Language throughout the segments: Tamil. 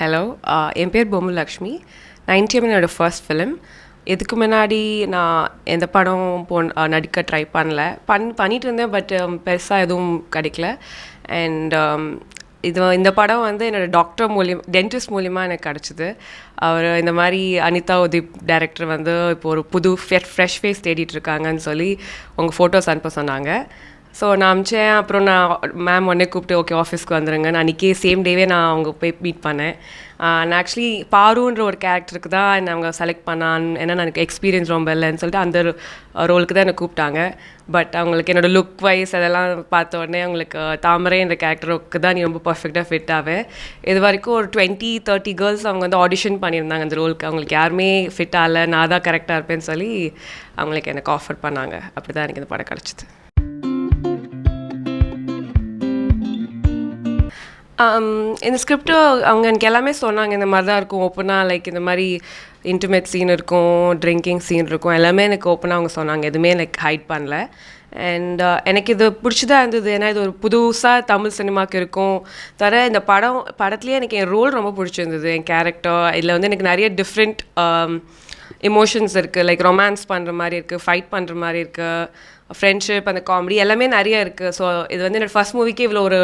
ஹலோ uh, என் பேர் பொம்முலக்ஷ்மி. நைன்டிஎம் என்னோடய ஃபர்ஸ்ட் ஃபிலிம் இதுக்கு முன்னாடி நான் எந்த படம் போ நடிக்க ட்ரை பண்ணல. பண் பண்ணிட்டு இருந்தேன் பட் um, பெருசாக எதுவும் கிடைக்கல. அண்ட் um, இது இந்த படம் வந்து என்னோடய டாக்டர் மூலியம் டென்டிஸ்ட் மூலியமாக எனக்கு கிடச்சிது. அவர் இந்த மாதிரி அனிதா உதீப் டைரக்டர் வந்து இப்போ ஒரு புது ஃப்ரெஷ் ஃபேஸ் தேடிட்டு இருக்காங்கன்னு சொல்லி உங்கள் ஃபோட்டோஸ் அனுப்ப சொன்னாங்க. ஸோ நான் அமிச்சேன். அப்புறம் நான் மேம் உடனே கூப்பிட்டு ஓகே ஆஃபீஸ்க்கு வந்துடுங்க நான் அன்றைக்கே சேம் டேவே நான் அவங்க போய் மீட் பண்ணேன். நான் ஆக்சுவலி பாருன்ற ஒரு கேரக்டருக்கு தான் என்னை அவங்க செலக்ட் பண்ணான். ஏன்னா எனக்கு எக்ஸ்பீரியன்ஸ் ரொம்ப இல்லைன்னு சொல்லிட்டு அந்த ரோலுக்கு தான் என்னை கூப்பிட்டாங்க. பட் அவங்களுக்கு என்னோடய லுக் வைஸ் அதெல்லாம் பார்த்த உடனே அவங்களுக்கு தாமரை இந்த கேரக்டருக்கு தான் நீ ரொம்ப பர்ஃபெக்டாக ஃபிட் ஆவேன் இது வரைக்கும் ஒரு டுவெண்ட்டி தேர்ட்டி கேர்ள்ஸ் அவங்க வந்து ஆடிஷன் பண்ணியிருந்தாங்க அந்த ரோலுக்கு அவங்களுக்கு யாருமே ஃபிட் ஆகலை. நான் தான் கரெக்டாக இருப்பேன்னு சொல்லி அவங்களுக்கு எனக்கு ஆஃபர் பண்ணாங்க. அப்படி தான் எனக்கு இந்த படம் கிடச்சிது. Um, இந்த ஸ்கிரிப்ட்டு அவங்க எனக்கு எல்லாமே சொன்னாங்க. இந்த மாதிரி தான் இருக்கும் ஓப்பனாக லைக் இந்த மாதிரி இன்டிமேட் சீன் இருக்கும். ட்ரிங்கிங் சீன் இருக்கும். எல்லாமே எனக்கு ஓப்பனாக அவங்க சொன்னாங்க. எதுவுமே லைக் ஹைட் பண்ணல. அண்ட் uh, எனக்கு இது பிடிச்சதா இருந்தது. ஏன்னா இது ஒரு புதுசாக தமிழ் சினிமாவுக்கு இருக்கும். தர இந்த படம் படத்துலேயே எனக்கு என் ரோல் ரொம்ப பிடிச்சிருந்தது. என் கேரக்டர் இதில் வந்து எனக்கு நிறைய டிஃப்ரெண்ட் எமோஷன்ஸ் இருக்குது லைக் ரொமான்ஸ் பண்ணுற மாதிரி இருக்குது ஃபைட் பண்ணுற மாதிரி இருக்குது ஃப்ரெண்ட்ஷிப் அந்த காமெடி எல்லாமே நிறைய இருக்குது ஸோ இது வந்து என்னோடய ஃபஸ்ட் மூவிக்கு இவ்வளோ ஒரு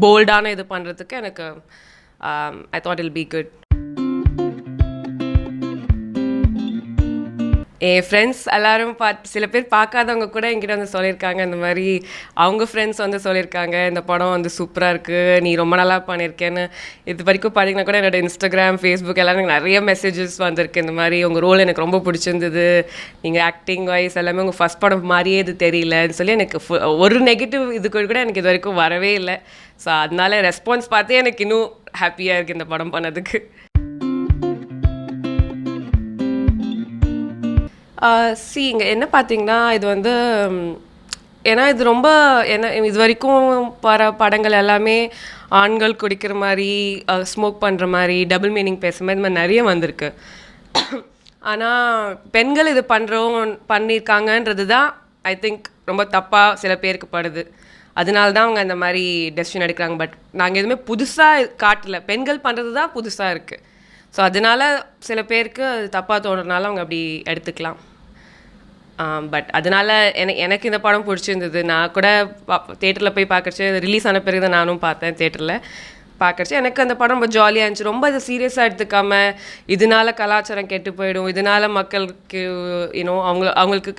போல்டான இது பண்ணுறதுக்கு எனக்கு I thought I'll be good N friends எல்லோரும் பார்த்து சில பேர் பார்க்காதவங்க கூட என்கிட்ட வந்து சொல்லியிருக்காங்க. இந்த மாதிரி அவங்க ஃப்ரெண்ட்ஸ் வந்து சொல்லியிருக்காங்க. இந்த படம் வந்து சூப்பராக இருக்குது நீ ரொம்ப நல்லா பண்ணியிருக்கேன்னு. இது வரைக்கும் பார்த்தீங்கன்னா கூட என்னோடய இன்ஸ்டாகிராம் ஃபேஸ்புக் எல்லாம் எனக்கு நிறைய மெசேஜஸ் வந்திருக்கு. இந்த மாதிரி உங்கள் ரோல் எனக்கு ரொம்ப பிடிச்சிருந்தது. நீங்கள் ஆக்டிங் வைஸ் எல்லாமே உங்கள் ஃபஸ்ட் படம் மாதிரியே இது தெரியலன்னு சொல்லி எனக்கு ஒரு நெகட்டிவ் இது கூட எனக்கு இது வரைக்கும் வரவே இல்லை. ஸோ அதனால ரெஸ்பான்ஸ் பார்த்தே எனக்கு இன்னும் ஹாப்பியாக இருக்குது இந்த படம் பண்ணதுக்கு. சி இங்கே என்ன பார்த்தீங்கன்னா இது வந்து ஏன்னா இது ரொம்ப என்ன இது வரைக்கும் வர படங்கள் எல்லாமே ஆண்கள் குடிக்கிற மாதிரி ஸ்மோக் பண்ணுற மாதிரி டபுள் மீனிங் பேசுகிற மாதிரி இந்த மாதிரி நிறைய வந்திருக்கு. ஆனால் பெண்கள் இது பண்ணுறோம் பண்ணியிருக்காங்கன்றது தான் ஐ திங்க் ரொம்ப தப்பாக சில பேருக்கு படுது. அதனால தான் அவங்க அந்த மாதிரி டெசிஷன் எடுக்கிறாங்க. பட் நாங்கள் எதுவுமே புதுசாக காட்டல. பெண்கள் பண்ணுறது தான் புதுசாக இருக்குது ஸோ அதனால சில பேருக்கு அது தப்பாக தோணுறதுனால அவங்க அப்படி எடுத்துக்கலாம். Um, பட் அதனால் எனக்கு எனக்கு இந்த படம் பிடிச்சிருந்தது. நான் கூட தேட்டரில் போய் பார்க்கறச்சு ரிலீஸ் ஆன பிறகு தான் நானும் பார்த்தேன் தேட்டரில் பார்க்கறச்சு எனக்கு அந்த படம் ரொம்ப ஜாலியாக இருந்துச்சு. ரொம்ப அதை சீரியஸாக எடுத்துக்காம இதனால கலாச்சாரம் கெட்டு போயிடும். இதனால மக்களுக்கு யூனோ அவங்க அவங்களுக்கு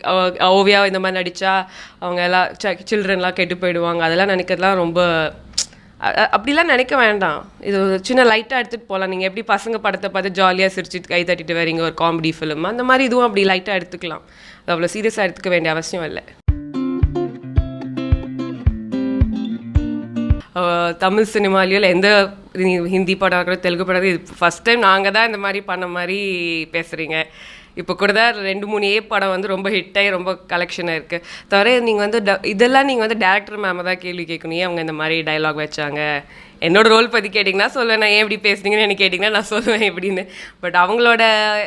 ஓவியா இந்த மாதிரி நடித்தா அவங்க எல்லாம் சில்ட்ரன்லாம் கெட்டு போயிடுவாங்க. அதெல்லாம் நினைக்கிறதுலாம் ரொம்ப அப்படிலாம் நினைக்க வேண்டாம். இது ஒரு சின்ன லைட்டாக எடுத்துகிட்டு போகலாம் நீங்கள் எப்படி பசங்க படத்தை பார்த்து ஜாலியாக சிரிச்சிட்டு கை தட்டிட்டு வரீங்க ஒரு காமெடி ஃபிலிம் அந்த மாதிரி இதுவும் அப்படி லைட்டாக எடுத்துக்கலாம். அது அவ்வளோ சீரியஸாக எடுத்துக்க வேண்டிய அவசியம் இல்லை. தமிழ் சினிமாலேயோ இல்லை எந்த ஹிந்தி படம் இருக்கட்டும் தெலுங்கு படம் இது ஃபஸ்ட் டைம் நாங்கள் தான் இந்த மாதிரி பண்ண மாதிரி பேசுகிறீங்க இப்போ கூட தான் ரெண்டு மூணு ஏ படம் வந்து ரொம்ப ஹிட்டாகி ரொம்ப கலெக்ஷனாக இருக்குது தவிர நீங்கள் வந்து ட இதெல்லாம் நீங்கள் வந்து டேரக்டர் மேமை தான் கேள்வி கேட்கணும். ஏன் அவங்க இந்த மாதிரி டைலாக் வச்சாங்க? என்னோட ரோல் பற்றி கேட்டிங்கன்னா சொல்லுவேன். நான் ஏன் எப்படி பேசுனீங்கன்னு எனக்கு கேட்டிங்கன்னா நான் சொல்லுவேன் எப்படின்னு. பட் அவங்களோட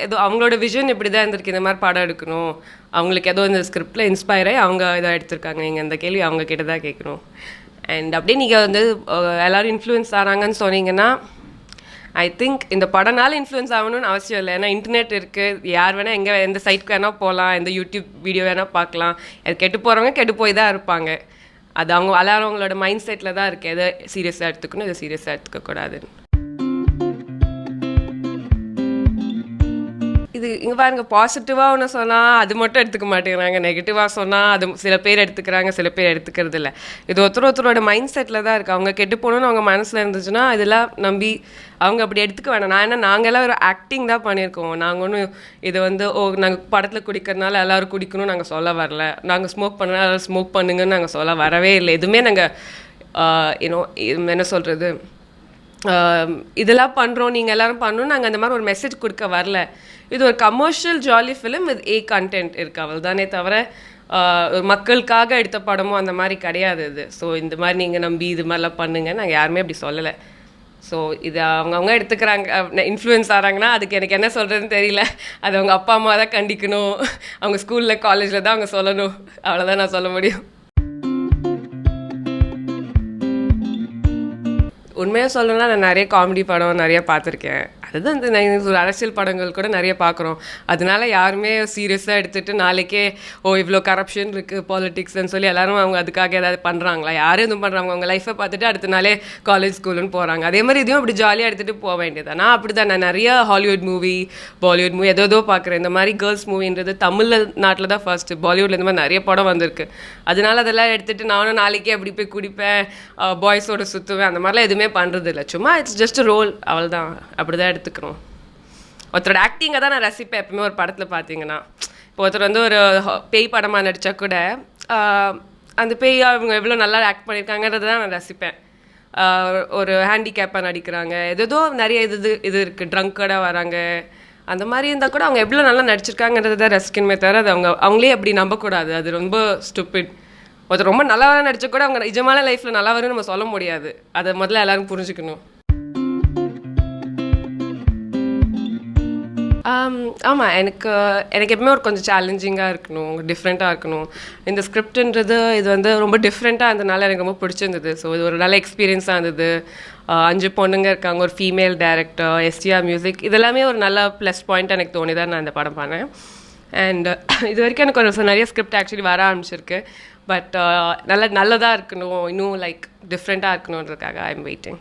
ஏதோ அவங்களோட விஷன் இப்படி தான் இருந்திருக்கு? இந்த மாதிரி படம் எடுக்கணும். அவங்களுக்கு ஏதோ இந்த ஸ்கிரிப்டில் இன்ஸ்பயர் ஆகி அவங்க இதாக எடுத்திருக்காங்க. நீங்கள் அந்த கேள்வி அவங்க கிட்ட தான் கேட்கணும். அண்ட் அப்படியே நீங்கள் வந்து எல்லோரும் இன்ஃப்ளூயன்ஸ் ஆகிறாங்கன்னு சொன்னீங்கன்னா ஐ திங்க் இந்த படனால இன்ஃப்ளூயன்ஸ் ஆகணும்னு அவசியம் இல்லை. ஏன்னா இன்டர்நெட் இருக்குது யார் வேணால் எங்கே எந்த சைட்க்கு வேணால் போகலாம் எந்த யூடியூப் வீடியோ வேணால் பார்க்கலாம். அது கெட்டு போகிறவங்க கெட்டு போய் தான் இருப்பாங்க. அது அவங்க வளரவங்களோட மைண்ட் செட்டில் தான் இருக்குது எதை சீரியஸாக எடுத்துக்கணும் எதை சீரியஸாக எடுத்துக்கக்கூடாதுன்னு. இங்கே பாருங்க பாசிட்டிவாக ஒன்று சொன்னால் அது மட்டும் எடுத்துக்க மாட்டேங்கிறாங்க. நெகட்டிவாக சொன்னால் அது சில பேர் எடுத்துக்கிறாங்க சில பேர் எடுத்துக்கிறது இல்லை. இது ஒருத்தர் ஒருத்தரோட மைண்ட் செட்டில் தான் இருக்குது அவங்க கெட்டு போகணுன்னு அவங்க மனசில் இருந்துச்சுன்னா இதெல்லாம் நம்பி அவங்க அப்படி எடுத்துக்க வேணாம். நான் என்ன நாங்கள்லாம் ஒரு ஆக்டிங் தான் பண்ணியிருக்கோம். நாங்கள் ஒன்றும் இது வந்து ஓ நாங்கள் படத்தில் குடிக்கிறதுனால எல்லோரும் குடிக்கணும்னு நாங்கள் சொல்ல வரல. நாங்கள் ஸ்மோக் பண்ணால் எல்லோரும் ஸ்மோக் பண்ணுங்கன்னு நாங்கள் சொல்ல வரவே இல்லை. எதுவுமே நாங்கள் இன்னும் என்ன சொல்கிறது இதெல்லாம் பண்ணுறோம் நீங்கள் எல்லோரும் பண்ணணும். நாங்கள் அந்த மாதிரி ஒரு மெசேஜ் கொடுக்க வரல. இது ஒரு commercial jolly film with a content இருக்கு. அவள் தானே தவிர மக்களுக்காக எடுத்த படமும் அந்த மாதிரி கிடையாது இது. ஸோ இந்த மாதிரி நீங்கள் நம்பி இது மாதிரிலாம் பண்ணுங்க. நாங்கள் யாருமே அப்படி சொல்லலை. ஸோ இது அவங்கவுங்க எடுத்துக்கிறாங்க. இன்ஃப்ளூயன்ஸ் ஆகிறாங்கன்னா அதுக்கு எனக்கு என்ன சொல்கிறதுன்னு தெரியல. அது அவங்க அப்பா அம்மா தான் கண்டிக்கணும். அவங்க ஸ்கூலில் காலேஜில் தான் அவங்க சொல்லணும். அவ்வளோதான் நான் சொல்ல முடியும். உண்மையாக சொல்லணும்னா நான் நிறைய காமெடி படம் நிறைய பார்த்துருக்கேன். அதுதான் இந்த ஒரு அரசியல் படங்கள் கூட நிறைய பார்க்குறோம். அதனால யாருமே சீரியஸாக எடுத்துகிட்டு நாளைக்கே ஓ இவ்வளோ கரப்ஷன் இருக்குது பாலிட்டிக்ஸ்னு சொல்லி எல்லாரும் அவங்க அதுக்காக ஏதாவது பண்ணுறாங்களா யாரும் எதுவும் பண்ணுறாங்க அவங்க லைஃப்பை பார்த்துட்டு அடுத்த நாளே காலேஜ் ஸ்கூலுன்னு போகிறாங்க அதே மாதிரி இதையும் அப்படி ஜாலியாக எடுத்துகிட்டு போக வேண்டியது நான் அப்படி தான் நான் நிறைய ஹாலிவுட் மூவி பாலிவுட் மூவி ஏதோ பார்க்குறேன். இந்த மாதிரி கேர்ள்ஸ் மூவின்றது தமிழ் நாட்டில் தான் ஃபர்ஸ்ட்டு பாலிவுட்ல இந்த மாதிரி நிறைய படம் வந்திருக்கு. அதனால அதெல்லாம் எடுத்துகிட்டு நானும் நாளைக்கே அப்படி போய் குடிப்பேன். பாய்ஸோட சுற்றுவேன் அந்த மாதிரிலாம் எதுவுமே பண்ணுறது இல்லை சும்மா இட்ஸ் ஜஸ்ட் ரோல் அவள் தான் அப்படி தான் எடுத்துக்கிறோம். ஒருத்தரோட ஆக்டிங்கை தான் நான் ரசிப்பேன் எப்பவுமே ஒரு படத்தில் பார்த்தீங்கன்னா இப்போ ஒருத்தர் வந்து ஒரு பேய் படமாக நடித்தா கூட அந்த பேய் அவங்க எவ்வளோ நல்லா ஆக்ட் பண்ணியிருக்காங்கன்றதை தான் நான் ரசிப்பேன். ஒரு ஹேண்டிகேப்பாக நடிக்கிறாங்க. எதோ நிறைய இது இது- இது இருக்குது ட்ரங்கடாக வராங்க. அந்த மாதிரி இருந்தால் கூட அவங்க எவ்வளோ நல்லா நடிச்சிருக்காங்கன்றதை தான் ரசிக்கணுமே தவிர அது அவங்க அவங்களே அப்படி நம்பக்கூடாது. அது ரொம்ப ஸ்டூப்பிட் ஒருத்தர் ரொம்ப நல்லா வர நடிச்சா கூட அவங்க நிஜமான லைஃப்பில் நல்லா வரும்னு நம்ம சொல்ல முடியாது. அதை முதல்ல எல்லாரும் புரிஞ்சுக்கணும். ஆமாம் எனக்கு எனக்கு எப்பவுமே ஒரு கொஞ்சம் சேலஞ்சிங்காக இருக்கணும் டிஃப்ரெண்ட்டாக இருக்கணும். இந்த ஸ்கிரிப்டுன்றது இது வந்து ரொம்ப டிஃப்ரெண்ட்டாக இருந்ததுனால எனக்கு ரொம்ப பிடிச்சிருந்தது. ஸோ இது ஒரு நல்ல எக்ஸ்பீரியன்ஸாக இருந்தது. அஞ்சு பொண்ணுங்க இருக்காங்க ஒரு ஃபீமேல் டேரக்டர் எஸ்டிஆர் மியூசிக் இதெல்லாமே ஒரு நல்ல ப்ளஸ் பாயிண்ட் எனக்கு தோணி தான் நான் இந்த படம் பண்ணேன். அண்ட் இது வரைக்கும் எனக்கு ஒரு நிறைய ஸ்கிரிப்ட் ஆக்சுவலி வர ஆரம்பிச்சிருக்கு. பட் uh, நல்ல நல்லதாக இருக்கணும். இன்னும் லைக் டிஃப்ரெண்ட்டாக இருக்கணுன்றதுக்காக I am waiting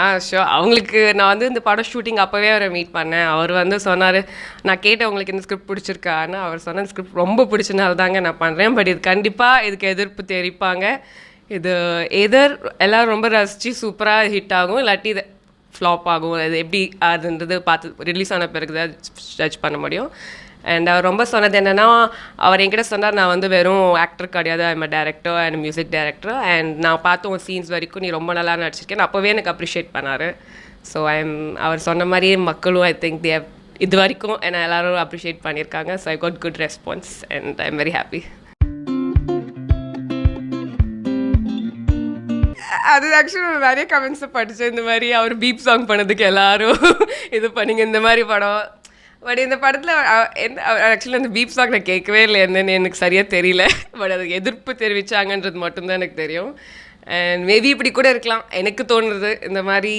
a show அவங்களுக்கு நான் வந்து இந்த படம் ஷூட்டிங் அப்போவே அவரை மீட் பண்ணேன். அவர் வந்து சொன்னார் நான் கேட்டேன் உங்களுக்கு இந்த ஸ்கிரிப்ட் பிடிச்சிருக்கான்னு. அவர் சொன்ன ஸ்கிரிப்ட் ரொம்ப பிடிச்சனால தாங்க நான் பண்ணுறேன் பட் இது கண்டிப்பாக இதுக்கு எதிர்ப்பு தெரிவிப்பாங்க. இது எதர் எல்லோரும் ரொம்ப ரசித்து சூப்பராக ஹிட் ஆகும் இல்லாட்டி இது ஃப்ளாப் ஆகும். அது எப்படி அதுன்றது பார்த்து ரிலீஸ் ஆன பிறகு தான் ஜட்ஜ் பண்ண முடியும். அண்ட் அவர் ரொம்ப சொன்னது என்னென்னா அவர் என்கிட்ட சொன்னார் நான் வந்து வெறும் ஆக்டர் கிடையாது. I'm director and music director and நான் பார்த்த உன் சீன்ஸ் வரைக்கும் நீ ரொம்ப நல்லா நடிச்சிருக்கேன். அப்போவே எனக்கு அப்ரிஷியேட் பண்ணார். ஸோ ஐம் அவர் சொன்ன மாதிரி மக்களும் ஐ திங்க் தே இது வரைக்கும் என்னை எல்லாரும் அப்ரிஷியேட் பண்ணியிருக்காங்க. So I got good response and I am very happy அது ஆக்சுவலி நிறைய கமெண்ட்ஸை படித்தேன் இந்த மாதிரி அவர் பீப் சாங் பண்ணதுக்கு எல்லாரும் இது பண்ணிங்க. இந்த மாதிரி படம் பட் இந்த படத்தில் எந்த ஆக்சுவலி அந்த பீப் சாங் நான் கேட்கவே இல்லை. என்னன்னு எனக்கு சரியாக தெரியல. பட் அதுக்கு எதிர்ப்பு தெரிவிச்சாங்கன்றது மட்டும்தான் எனக்கு தெரியும். அண்ட் மேபி இப்படி கூட இருக்கலாம். எனக்கு தோணுறது இந்த மாதிரி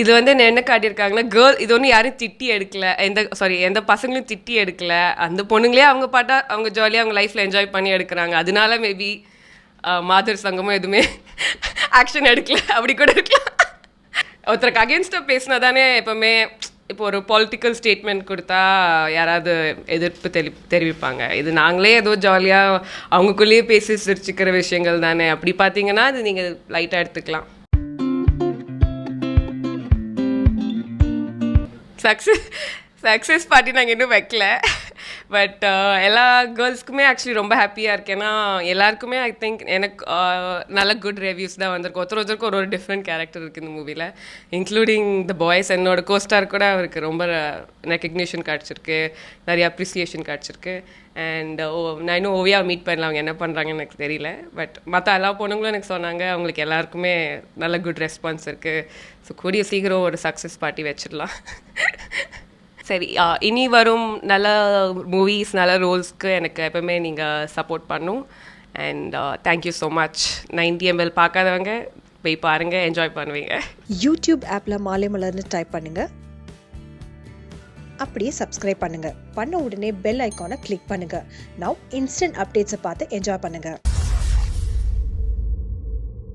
இது வந்து என்ன என்ன காட்டியிருக்காங்கன்னா கேர்ள் இது ஒன்றும் யாரும் திட்டி எடுக்கல. எந்த சாரி எந்த பசங்களையும் திட்டி எடுக்கல. அந்த பொண்ணுங்களே அவங்க பாட்டா அவங்க ஜாலியாக அவங்க லைஃப்பில் என்ஜாய் பண்ணி எடுக்கிறாங்க. அதனால மேபி மாதர் சங்கமும் எதுவுமே ஆக்ஷன் எடுக்கல. அப்படி கூட இருக்கலாம். ஒருத்தருக்கு அகேன்ஸ்டாக பேசினா தானே எப்போவுமே இப்போ ஒரு பொலிட்டிக்கல் ஸ்டேட்மெண்ட் கொடுத்தா யாராவது எதிர்ப்பு தெரி தெரிவிப்பாங்க. இது நாங்களே ஏதோ ஜாலியாக அவங்களுக்குள்ளேயே பேசி சிரிச்சுக்கிற விஷயங்கள் தானே. அப்படி பார்த்தீங்கன்னா அது நீங்கள் லைட்டாக எடுத்துக்கலாம். சக்ஸஸ் சக்ஸஸ் பார்ட்டி நாங்கள் இன்னும் வைக்கல. பட் uh, எல்லா கேர்ள்ஸ்க்குமே ஆக்சுவலி ரொம்ப ஹாப்பியாக இருக்கேன் ஏன்னா எல்லாருக்குமே ஐ திங்க் எனக்கு uh, நல்ல குட் ரிவ்யூஸ் தான் வந்திருக்கு. ஒருத்தர் ஒருத்தருக்கு ஒரு ஒரு டிஃப்ரெண்ட் கேரக்டர் இருக்குது இந்த மூவியில் இன்க்ளூடிங் த பாய்ஸ் என்னோட கோஸ்டார் கூட அவருக்கு ரொம்ப ரெக்கக்னிஷன் கிடச்சிருக்கு நிறைய அப்ரிசியேஷன் கிடச்சிருக்கு அண்ட் ஓ நான் இன்னும் ஓவியா மீட் பண்ணல. அவங்க என்ன பண்ணுறாங்கன்னு எனக்கு தெரியல. பட் மற்ற எல்லா பொண்ணுங்களும் எனக்கு சொன்னாங்க அவங்களுக்கு எல்லாருக்குமே நல்ல குட் ரெஸ்பான்ஸ் இருக்குது ஸோ கூடிய சீக்கிரம் ஒரு சக்ஸஸ் பார்ட்டி வச்சிடலாம். சரி இனி வரும் நல்ல மூவிஸ் நல்ல ரோல்ஸ்க்கு எனக்கு எப்பவுமே நீங்கள் சப்போர்ட் பண்ணும். And thank you so much ninety ML பார்க்காதவங்க போய் பாருங்கள் என்ஜாய் பண்ணுவீங்க. யூடியூப் ஆப்பில் மாலை மலர்னு டைப் பண்ணுங்க. அப்படியே சப்ஸ்கிரைப் பண்ணுங்க. பண்ண உடனே பெல் ஐக்கானை கிளிக் பண்ணுங்க. நவ் இன்ஸ்டன்ட் அப்டேட்ஸை பார்த்து என்ஜாய் பண்ணுங்க.